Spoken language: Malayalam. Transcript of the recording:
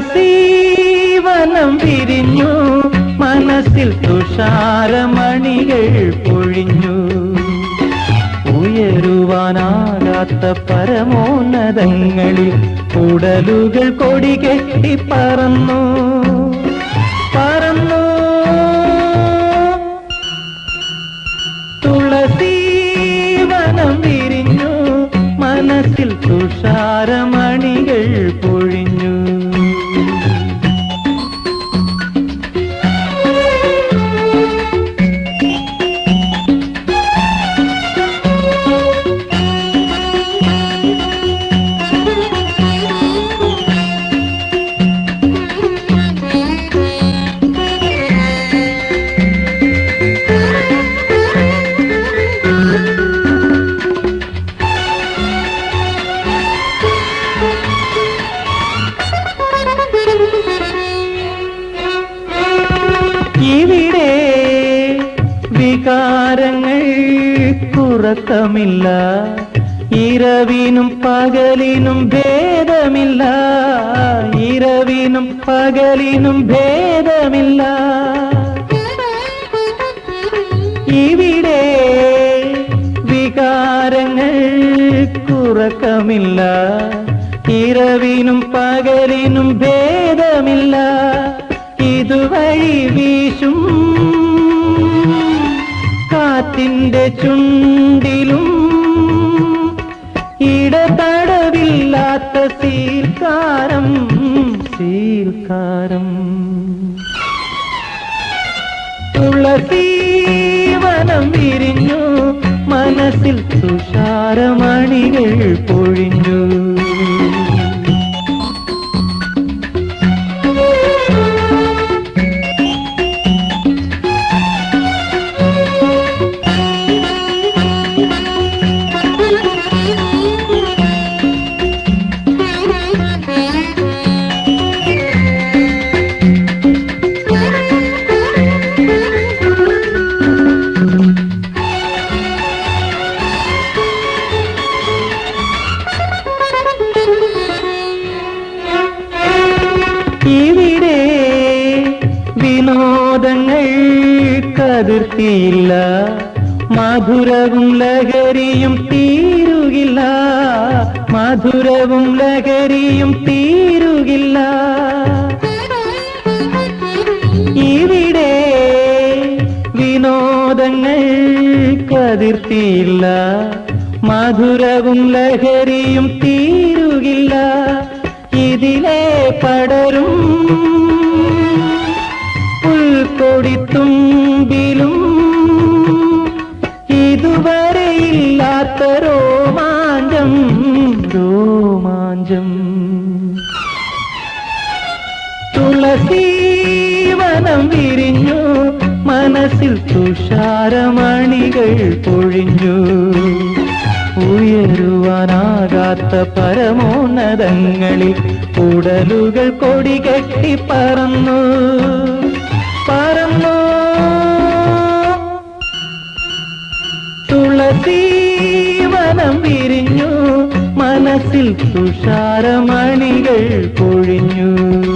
തുളസീവനം വിരിഞ്ഞു. മനസ്സിൽ തുഷാരമണികൾ പൊഴിഞ്ഞു. ഉയരുവാനാകാത്ത പരമോന്നതങ്ങളിൽ ഉടലുകൾ കൊടി കെട്ടി പറന്നു. ഇവിടെ വികാരങ്ങൾ കുറക്കമില്ല ഇരവിനും പകലിനും ഭേദമില്ല ഇരവിനും പകലിനും ഭേദമില്ല. ഇവിടെ വികാരങ്ങൾ കുറക്കമില്ല ഇരവിനും പകലിനും ഭേദമില്ല. ഇതുവഴി വീശും. കാത്തിന്റെ ചുണ്ടിലും ഇടതടവില്ലാത്ത സീൽക്കാരം സീൽക്കാരം. തുളസീവനം വിരിഞ്ഞു മനസ്സിൽ തുഷാരമണികൾ ഇവിടെ വിനോദങ്ങൾ കതിർത്തിയില്ല. മധുരവും ലഹരിയും തീരുകില്ല. മധുരവും ലഹരിയും തീരുകില്ല. ഇവിടെ വിനോദങ്ങൾ കതിർത്തിയില്ല. മധുരവും ലഹരിയും തീരുകില്ല. പടരും. പുൽക്കൊടിത്തുമ്പിലും ഇതുവരെ ഇല്ലാത്ത രോമാഞ്ചം രോമാഞ്ചം. തുളസീവനം വിരിഞ്ഞു മനസ്സിൽ തുഷാരമണികൾ പൊഴിഞ്ഞു. ഉയരുവാനാകാത്ത പരമോന്നതങ്ങളിൽ ഉടലുകൾ കൊടി കെട്ടി പറന്നു. പറന്നു. തുളസീവനം വിരിഞ്ഞു. മനസ്സിൽ തുഷാരമണികൾ പൊഴിഞ്ഞു.